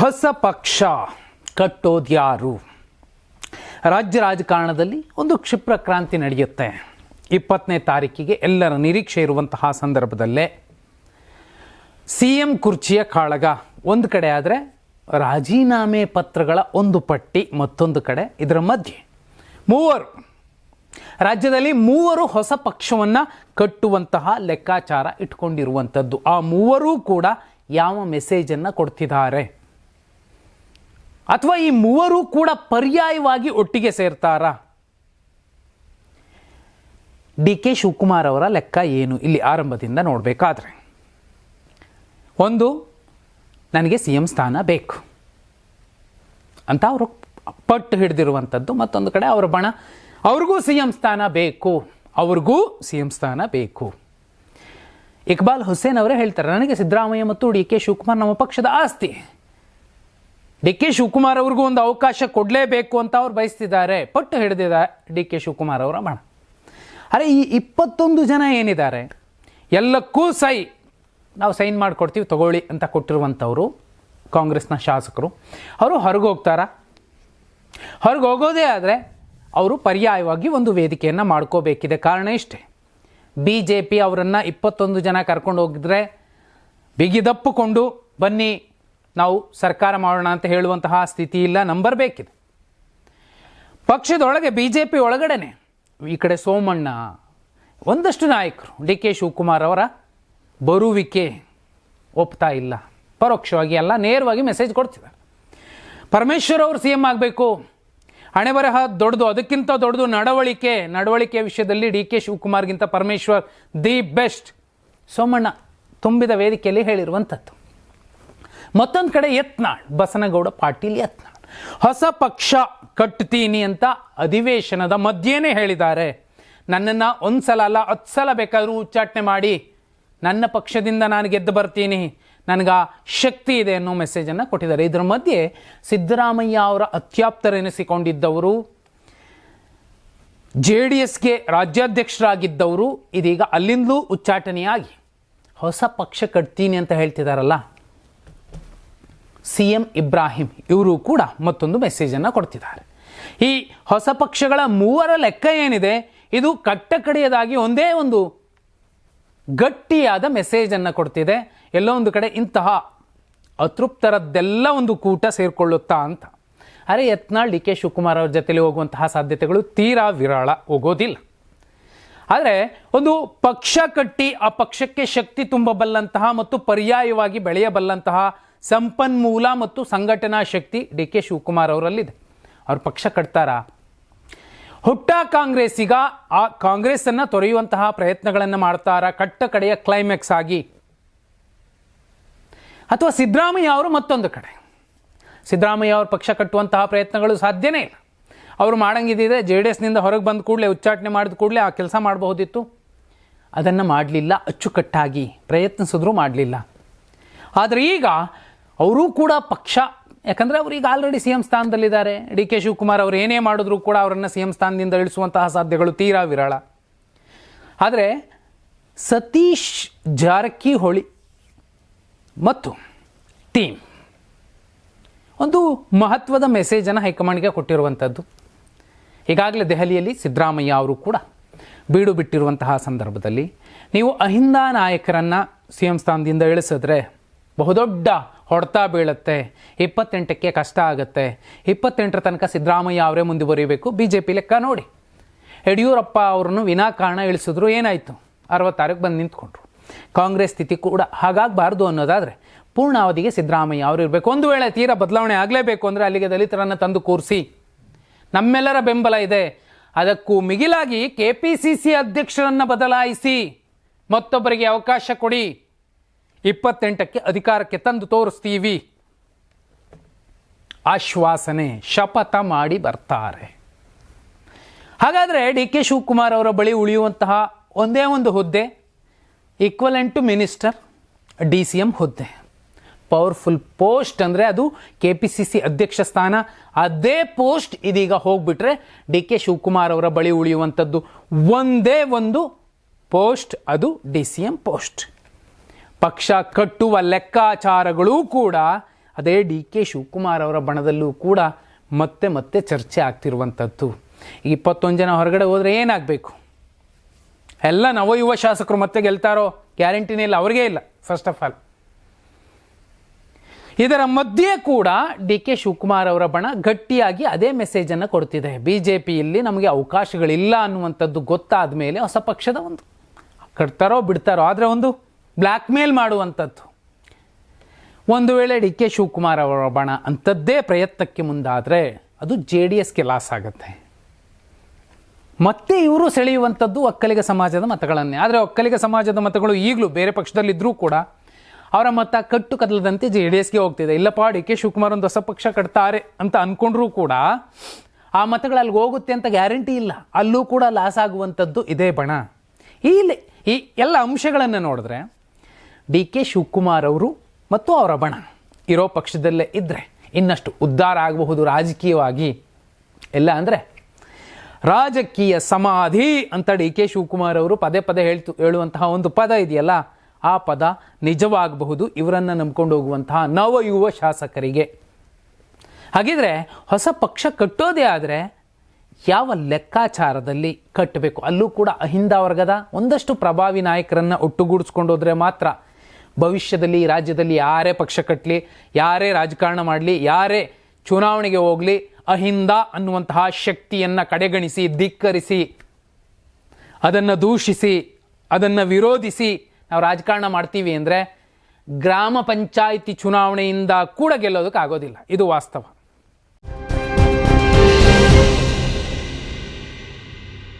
ಹೊಸ ಪಕ್ಷ ಕಟ್ಟೋದ್ಯಾರು? ರಾಜ್ಯ ರಾಜಕಾರಣದಲ್ಲಿ ಒಂದು ಕ್ಷಿಪ್ರ ಕ್ರಾಂತಿ ನಡೆಯುತ್ತೆ. ಇಪ್ಪತ್ತನೇ ತಾರೀಕಿಗೆ ಎಲ್ಲರ ನಿರೀಕ್ಷೆ ಇರುವಂತಹ ಸಂದರ್ಭದಲ್ಲೇ ಸಿ ಎಂ ಕುರ್ಚಿಯ ಕಾಳಗ, ಒಂದು ಕಡೆ ಆದರೆ ರಾಜೀನಾಮೆ ಪತ್ರಗಳ ಒಂದು ಪಟ್ಟಿ, ಮತ್ತೊಂದು ಕಡೆ ಇದರ ಮಧ್ಯೆ. ಮೂವರು. ರಾಜ್ಯದಲ್ಲಿ ಮೂವರು ಹೊಸ ಪಕ್ಷವನ್ನು ಕಟ್ಟುವಂತಹ ಲೆಕ್ಕಾಚಾರ ಇಟ್ಕೊಂಡಿರುವಂಥದ್ದು. ಆ ಮೂವರೂ ಕೂಡ ಯಾವ ಮೆಸೇಜನ್ನು ಕೊಡ್ತಿದ್ದಾರೆ? ಅಥವಾ ಈ ಮೂವರು ಕೂಡ ಪರ್ಯಾಯವಾಗಿ ಒಟ್ಟಿಗೆ ಸೇರ್ತಾರಾ? ಡಿ ಕೆ ಶಿವಕುಮಾರ್ ಅವರ ಲೆಕ್ಕ ಏನು ಇಲ್ಲಿ ಆರಂಭದಿಂದ ನೋಡಬೇಕಾದ್ರೆ? ಒಂದು, ನನಗೆ ಸಿ ಎಂ ಸ್ಥಾನ ಬೇಕು. ಅಂತ ಅವರು ಪಟ್ಟು ಹಿಡಿದಿರುವಂಥದ್ದು. ಮತ್ತೊಂದು ಕಡೆ ಅವರ ಬಣ, ಅವ್ರಿಗೂ ಸಿ ಎಂ ಸ್ಥಾನ ಬೇಕು. ಅವ್ರಿಗೂ ಸಿ ಎಂ ಸ್ಥಾನ ಬೇಕು. ಇಕ್ಬಾಲ್ ಹುಸೇನ್ ಅವರೇ ಹೇಳ್ತಾರೆ, ನನಗೆ ಸಿದ್ದರಾಮಯ್ಯ ಮತ್ತು ಡಿ ಕೆ ಶಿವಕುಮಾರ್ ನಮ್ಮ ಪಕ್ಷದ ಆಸ್ತಿ. ಡಿ ಕೆ ಶಿವಕುಮಾರ್ ಅವ್ರಿಗೂ ಒಂದು ಅವಕಾಶ ಕೊಡಲೇಬೇಕು ಅಂತ ಅವ್ರು ಬಯಸ್ತಿದ್ದಾರೆ. ಪಟ್ಟು ಹಿಡಿದಿದ್ದಾರೆ ಡಿ ಕೆ ಶಿವಕುಮಾರ್ ಅವರ ಬಣ ಅರೆ, ಈ ಇಪ್ಪತ್ತೊಂದು ಜನ ಏನಿದ್ದಾರೆ? ಎಲ್ಲಕ್ಕೂ ಸೈ. ನಾವು ಸೈನ್ ಮಾಡಿಕೊಡ್ತೀವಿ, ತಗೊಳ್ಳಿ ಅಂತ ಕೊಟ್ಟಿರುವಂಥವರು ಕಾಂಗ್ರೆಸ್ನ ಶಾಸಕರು. ಅವರು ಹೊರಗೆ ಹೋಗ್ತಾರಾ? ಹೊರಗೆ ಹೋಗೋದೇ ಆದರೆ ಅವರು ಪರ್ಯಾಯವಾಗಿ ಒಂದು ವೇದಿಕೆಯನ್ನು ಮಾಡ್ಕೋಬೇಕಿದೆ ಕಾರಣ ಇಷ್ಟೇ. ಬಿ ಜೆ ಪಿ ಅವರನ್ನು ಇಪ್ಪತ್ತೊಂದು ಜನ ಕರ್ಕೊಂಡು ಹೋಗಿದ್ರೆ ಬಿಗಿದಪ್ಪುಕೊಂಡು ಬನ್ನಿ ನಾವು ಸರ್ಕಾರ ಮಾಡೋಣ ಅಂತ ಹೇಳುವಂತಹ ಸ್ಥಿತಿ ಇಲ್ಲ ನಂಬರ್ ಬೇಕಿದೆ ಪಕ್ಷದೊಳಗೆ ಬಿ ಜೆ ಪಿ ಒಳಗಡೆನೆ ಈ ಕಡೆ ಸೋಮಣ್ಣ, ಒಂದಷ್ಟು ನಾಯಕರು, ಡಿ ಕೆ ಶಿವಕುಮಾರ್ ಅವರ ಬರುವಿಕೆ ಒಪ್ತಾ ಇಲ್ಲ. ಪರೋಕ್ಷವಾಗಿ ಅಲ್ಲ ನೇರವಾಗಿ ಮೆಸೇಜ್ ಕೊಡ್ತಿದ್ದಾರೆ. ಪರಮೇಶ್ವರ್ ಅವರು ಸಿ ಎಂ ಆಗಬೇಕು. ಹಣೆ ಬರಹ ದೊಡ್ಡದು, ಅದಕ್ಕಿಂತ ದೊಡ್ಡದು ನಡವಳಿಕೆ ನಡವಳಿಕೆ ವಿಷಯದಲ್ಲಿ ಡಿ ಕೆ ಶಿವಕುಮಾರ್ಗಿಂತ ಪರಮೇಶ್ವರ್ ದಿ ಬೆಸ್ಟ್. ಸೋಮಣ್ಣ ತುಂಬಿದ ವೇದಿಕೆಯಲ್ಲಿ ಹೇಳಿರುವಂಥದ್ದು. ಮತ್ತೊಂದು ಕಡೆ ಯತ್ನಾಳ್, ಬಸನಗೌಡ ಪಾಟೀಲ್ ಯತ್ನಾಳ್. ಹೊಸ ಪಕ್ಷ ಕಟ್ತೀನಿ ಅಂತ ಅಧಿವೇಶನದ ಮಧ್ಯೆನೇ ಹೇಳಿದ್ದಾರೆ. ನನ್ನನ್ನು ಒಂದು ಸಲ ಅಲ್ಲ ಹತ್ತು ಸಲ ಬೇಕಾದರೂ ಉಚ್ಚಾಟನೆ ಮಾಡಿ, ನನ್ನ ಪಕ್ಷದಿಂದ ನಾನು ಗೆದ್ದು ಬರ್ತೀನಿ. ನನಗೆ ಶಕ್ತಿ ಇದೆ ಅನ್ನೋ ಮೆಸೇಜನ್ನು ಕೊಟ್ಟಿದ್ದಾರೆ. ಇದರ ಮಧ್ಯೆ ಸಿದ್ದರಾಮಯ್ಯ ಅವರ ಅತ್ಯಾಪ್ತರೆನಿಸಿಕೊಂಡಿದ್ದವರು, ಜೆ ಡಿ ಎಸ್ಗೆ ರಾಜ್ಯಾಧ್ಯಕ್ಷರಾಗಿದ್ದವರು, ಇದೀಗ ಅಲ್ಲಿಂದಲೂ ಉಚ್ಚಾಟನೆಯಾಗಿ. ಹೊಸ ಪಕ್ಷ ಕಟ್ತೀನಿ ಅಂತ ಹೇಳ್ತಿದಾರಲ್ಲ ಸಿ ಎಂ ಇಬ್ರಾಹಿಂ ಇವರು ಕೂಡ ಮತ್ತೊಂದು ಮೆಸೇಜನ್ನು ಕೊಡ್ತಿದ್ದಾರೆ. ಈ ಹೊಸ ಪಕ್ಷಗಳ ಮೂವರ ಲೆಕ್ಕ ಏನಿದೆ, ಇದು ಕಟ್ಟಕಡೆಯದಾಗಿ ಒಂದೇ ಒಂದು ಗಟ್ಟಿಯಾದ ಮೆಸೇಜನ್ನು ಕೊಡ್ತಿದೆ. ಎಲ್ಲೋ ಒಂದು ಕಡೆ ಇಂತಹ ಅತೃಪ್ತರದ್ದೆಲ್ಲ ಒಂದು ಕೂಟ ಸೇರಿಕೊಳ್ಳುತ್ತಾ ಅಂತ. ಅರೆ ಯತ್ನಾಳ್ ಡಿ ಕೆ ಶಿವಕುಮಾರ್ ಅವ್ರ ಜೊತೆಲಿ ಹೋಗುವಂತಹ ಸಾಧ್ಯತೆಗಳು ತೀರಾ ವಿರಾಳ ಹೋಗೋದಿಲ್ಲ. ಆದರೆ ಒಂದು ಪಕ್ಷ ಕಟ್ಟಿ ಆ ಪಕ್ಷಕ್ಕೆ ಶಕ್ತಿ ತುಂಬಬಲ್ಲಂತಹ ಮತ್ತು ಪರ್ಯಾಯವಾಗಿ ಬೆಳೆಯಬಲ್ಲಂತಹ ಸಂಪನ್ಮೂಲ ಮತ್ತು ಸಂಘಟನಾ ಶಕ್ತಿ ಡಿ ಕೆ ಶಿವಕುಮಾರ್ ಅವರಲ್ಲಿದೆ. ಅವ್ರ ಪಕ್ಷ ಕಟ್ತಾರಾ? ಹುಟ್ಟ ಕಾಂಗ್ರೆಸ್ಸಿಗ ಆ ಕಾಂಗ್ರೆಸ್ಸನ್ನು ತೊರೆಯುವಂತಹ ಪ್ರಯತ್ನಗಳನ್ನು ಮಾಡ್ತಾರಾ? ಕಟ್ಟ ಕಡೆಯ ಕ್ಲೈಮ್ಯಾಕ್ಸ್ ಆಗಿ. ಅಥವಾ ಸಿದ್ದರಾಮಯ್ಯ ಅವರು ಮತ್ತೊಂದು ಕಡೆ? ಸಿದ್ದರಾಮಯ್ಯ ಅವರು ಪಕ್ಷ ಕಟ್ಟುವಂತಹ ಪ್ರಯತ್ನಗಳು ಸಾಧ್ಯನೇ ಇಲ್ಲ. ಅವರು ಮಾಡಂಗಿದ್ದಿದೆ ಜೆ ಡಿ ಎಸ್ನಿಂದ ಹೊರಗೆ ಬಂದ ಕೂಡಲೇ, ಉಚ್ಚಾಟನೆ ಮಾಡಿದ ಕೂಡಲೇ ಆ ಕೆಲಸ ಮಾಡಬಹುದಿತ್ತು. ಅದನ್ನು ಮಾಡಲಿಲ್ಲ, ಅಚ್ಚುಕಟ್ಟಾಗಿ ಪ್ರಯತ್ನಿಸಿದ್ರೂ ಮಾಡಲಿಲ್ಲ. ಆದರೆ ಈಗ ಅವರೂ ಕೂಡ ಪಕ್ಷ. ಯಾಕಂದರೆ ಈಗ ಆಲ್ರೆಡಿ ಸಿ ಎಂ ಸ್ಥಾನದಲ್ಲಿದ್ದಾರೆ. ಡಿ ಕೆ ಶಿವಕುಮಾರ್ ಅವರು ಏನೇ ಮಾಡಿದ್ರೂ ಕೂಡ ಅವರನ್ನು ಸಿ ಎಂ ಸ್ಥಾನದಿಂದ ಇಳಿಸುವಂತಹ ಸಾಧ್ಯಗಳು ತೀರಾ ವಿರಳ. ಆದರೆ ಸತೀಶ್ ಜಾರಕಿಹೊಳಿ ಮತ್ತು ಟೀಮ್ ಒಂದು ಮಹತ್ವದ ಮೆಸೇಜನ್ನು ಹೈಕಮಾಂಡ್ಗೆ ಕೊಟ್ಟಿರುವಂಥದ್ದು ಈಗಾಗಲೇ ದೆಹಲಿಯಲ್ಲಿ ಸಿದ್ದರಾಮಯ್ಯ ಅವರು ಕೂಡ ಬೀಡು ಬಿಟ್ಟಿರುವಂತಹ ಸಂದರ್ಭದಲ್ಲಿ. ನೀವು ಅಹಿಂದ ನಾಯಕರನ್ನು ಸಿ ಎಂ ಸ್ಥಾನದಿಂದ ಇಳಿಸಿದ್ರೆ ಬಹುದೊಡ್ಡ ಹೊಡೆತ ಬೀಳುತ್ತೆ. ಇಪ್ಪತ್ತೆಂಟಕ್ಕೆ ಕಷ್ಟ ಆಗುತ್ತೆ. ಇಪ್ಪತ್ತೆಂಟರ ತನಕ ಸಿದ್ದರಾಮಯ್ಯ ಅವರೇ ಮುಂದುವರಿಬೇಕು. ಬಿ ಜೆ ಪಿ ಲೆಕ್ಕ ನೋಡಿ. ಯಡಿಯೂರಪ್ಪ ಅವರನ್ನು ವಿನಾಕಾರಣ ಇಳಿಸಿದ್ರು ಏನಾಯಿತು? ಅರವತ್ತಾರಕ್ಕೆ ಬಂದು ನಿಂತ್ಕೊಂಡ್ರು. ಕಾಂಗ್ರೆಸ್ ಸ್ಥಿತಿ ಕೂಡ ಹಾಗಾಗಬಾರ್ದು ಅನ್ನೋದಾದರೆ ಪೂರ್ಣಾವಧಿಗೆ ಸಿದ್ದರಾಮಯ್ಯ ಅವರು ಇರಬೇಕು. ಒಂದು ವೇಳೆ ತೀರಾ ಬದಲಾವಣೆ ಆಗಲೇಬೇಕು ಅಂದರೆ ಅಲ್ಲಿಗೆ ದಲಿತರನ್ನು ತಂದು ಕೂರಿಸಿ. ನಮ್ಮೆಲ್ಲರ ಬೆಂಬಲ ಇದೆ. ಅದಕ್ಕೂ ಮಿಗಿಲಾಗಿ ಕೆ ಪಿ ಸಿ ಸಿ ಅಧ್ಯಕ್ಷರನ್ನು ಬದಲಾಯಿಸಿ. ಮತ್ತೊಬ್ಬರಿಗೆ ಅವಕಾಶ ಕೊಡಿ. ಇಪ್ಪತ್ತೆಂಟಕ್ಕೆ ಅಧಿಕಾರಕ್ಕೆ ತಂದು ತೋರಿಸ್ತೀವಿ. ಆಶ್ವಾಸನೆ ಶಪಥ ಮಾಡಿ ಬರ್ತಾರೆ. ಹಾಗಾದರೆ ಡಿ ಕೆ ಶಿವಕುಮಾರ್ ಅವರ ಬಳಿ ಉಳಿಯುವಂತಹ ಒಂದೇ ಒಂದು ಹುದ್ದೆ equivalent to minister D C M ಹುದ್ದೆ. ಪವರ್ಫುಲ್ ಪೋಸ್ಟ್ ಅಂದರೆ ಅದು ಕೆ ಪಿ ಸಿ ಸಿ ಅಧ್ಯಕ್ಷ ಸ್ಥಾನ. ಅದೇ ಪೋಸ್ಟ್ ಇದೀಗ ಹೋಗ್ಬಿಟ್ರೆ ಡಿ ಕೆ ಶಿವಕುಮಾರ್ ಅವರ ಬಳಿ ಉಳಿಯುವಂಥದ್ದು ಒಂದೇ ಒಂದು ಪೋಸ್ಟ್ ಅದು ಡಿ ಸಿ ಎಂ ಪೋಸ್ಟ್ ಪಕ್ಷ ಕಟ್ಟುವ ಲೆಕ್ಕಾಚಾರಗಳೂ ಕೂಡ, ಅದೇ ಡಿ ಕೆ ಶಿವಕುಮಾರ್ ಅವರ ಬಣದಲ್ಲೂ ಕೂಡ ಮತ್ತೆ ಮತ್ತೆ ಚರ್ಚೆ ಆಗ್ತಿರುವಂಥದ್ದು ಇಪ್ಪತ್ತೊಂದು ಜನ ಹೊರಗಡೆ ಹೋದರೆ ಏನಾಗಬೇಕು? ಎಲ್ಲ ನವಯುವ ಶಾಸಕರು ಮತ್ತೆ ಗೆಲ್ತಾರೋ? ಗ್ಯಾರಂಟಿನೇ ಇಲ್ಲ, ಅವ್ರಿಗೇ ಇಲ್ಲ ಫಸ್ಟ್ ಆಫ್ ಆಲ್ ಇದರ ಮಧ್ಯೆ ಕೂಡ ಡಿ ಕೆ ಶಿವಕುಮಾರ್ ಅವರ ಬಣ ಗಟ್ಟಿಯಾಗಿ ಅದೇ ಮೆಸೇಜನ್ನು ಕೊಡ್ತಿದೆ. ಬಿ ಜೆ ಪಿಯಲ್ಲಿ ನಮಗೆ ಅವಕಾಶಗಳಿಲ್ಲ ಅನ್ನುವಂಥದ್ದು ಗೊತ್ತಾದ ಮೇಲೆ ಹೊಸ ಪಕ್ಷದ ಒಂದು. ಕಟ್ತಾರೋ ಬಿಡ್ತಾರೋ, ಆದರೆ ಒಂದು. ಬ್ಲ್ಯಾಕ್ ಮೇಲ್ ಮಾಡುವಂಥದ್ದು. ಒಂದು ವೇಳೆ ಡಿ ಕೆ ಶಿವಕುಮಾರ್ ಅವರ ಬಣ ಅಂಥದ್ದೇ ಪ್ರಯತ್ನಕ್ಕೆ ಮುಂದಾದರೆ ಅದು ಜೆ ಡಿ ಎಸ್ಗೆ ಲಾಸ್ ಆಗುತ್ತೆ. ಮತ್ತೆ ಇವರು ಸೆಳೆಯುವಂಥದ್ದು ಒಕ್ಕಲಿಗ ಸಮಾಜದ ಮತಗಳನ್ನೇ. ಆದರೆ ಒಕ್ಕಲಿಗ ಸಮಾಜದ ಮತಗಳು ಈಗಲೂ ಬೇರೆ ಪಕ್ಷದಲ್ಲಿದ್ದರೂ ಕೂಡ ಅವರ ಮತ ಕಟ್ಟು ಕದಲದಂತೆ ಜೆ ಡಿ ಎಸ್ಗೆ ಹೋಗ್ತಿದೆ. ಇಲ್ಲಪ್ಪ, ಡಿ ಕೆ ಶಿವಕುಮಾರ್ ಒಂದು ಹೊಸ ಪಕ್ಷ ಕಟ್ತಾರೆ ಅಂತ ಅಂದ್ಕೊಂಡ್ರೂ ಕೂಡ ಆ ಮತಗಳು ಅಲ್ಲಿಗೆ ಹೋಗುತ್ತೆ ಅಂತ ಗ್ಯಾರಂಟಿ ಇಲ್ಲ. ಅಲ್ಲೂ ಕೂಡ ಲಾಸ್ ಆಗುವಂಥದ್ದು ಇದೇ ಬಣ. ಈ ಎಲ್ಲ ಅಂಶಗಳನ್ನು ನೋಡಿದ್ರೆ ಡಿ ಕೆ ಶಿವಕುಮಾರ್ ಅವರು ಮತ್ತು ಅವರ ಬಣ. ಇರೋ ಪಕ್ಷದಲ್ಲೇ ಇದ್ದರೆ ಇನ್ನಷ್ಟು ಉದ್ಧಾರ ಆಗಬಹುದು ರಾಜಕೀಯವಾಗಿ. ಎಲ್ಲ ಅಂದರೆ ರಾಜಕೀಯ ಸಮಾಧಿ ಅಂತ ಡಿ ಕೆ ಶಿವಕುಮಾರ್ ಅವರು ಪದೇ ಪದೇ ಹೇಳ್ತು, ಹೇಳುವಂತಹ ಒಂದು ಪದ ಇದೆಯಲ್ಲ, ಆ ಪದ ನಿಜವಾಗಬಹುದು ಇವರನ್ನು ನಂಬ್ಕೊಂಡು ಹೋಗುವಂತಹ ನವ ಯುವ ಶಾಸಕರಿಗೆ. ಹಾಗಿದ್ರೆ ಹೊಸ ಪಕ್ಷ ಕಟ್ಟೋದೇ ಆದರೆ ಯಾವ ಲೆಕ್ಕಾಚಾರದಲ್ಲಿ ಕಟ್ಟಬೇಕು? ಅಲ್ಲೂ ಕೂಡ ಅಹಿಂದ ವರ್ಗದ ಒಂದಷ್ಟು ಪ್ರಭಾವಿ ನಾಯಕರನ್ನು ಒಟ್ಟುಗೂಡಿಸ್ಕೊಂಡೋದ್ರೆ ಮಾತ್ರ ಭವಿಷ್ಯದಲ್ಲಿ ರಾಜ್ಯದಲ್ಲಿ ಯಾರೇ ಪಕ್ಷ ಕಟ್ಟಲಿ ಯಾರೇ ರಾಜಕಾರಣ ಮಾಡಲಿ, ಯಾರೇ ಚುನಾವಣೆಗೆ ಹೋಗಲಿ, ಅಹಿಂದ ಅನ್ನುವಂತಹ ಶಕ್ತಿಯನ್ನು ಕಡೆಗಣಿಸಿ, ಧಿಕ್ಕರಿಸಿ, ಅದನ್ನು ದೂಷಿಸಿ, ಅದನ್ನು ವಿರೋಧಿಸಿ ನಾವು ರಾಜಕಾರಣ ಮಾಡ್ತೀವಿ ಅಂದರೆ ಗ್ರಾಮ ಪಂಚಾಯಿತಿ ಚುನಾವಣೆಯಿಂದ ಕೂಡ ಗೆಲ್ಲೋದಕ್ಕೆ ಆಗೋದಿಲ್ಲ ಇದು ವಾಸ್ತವ.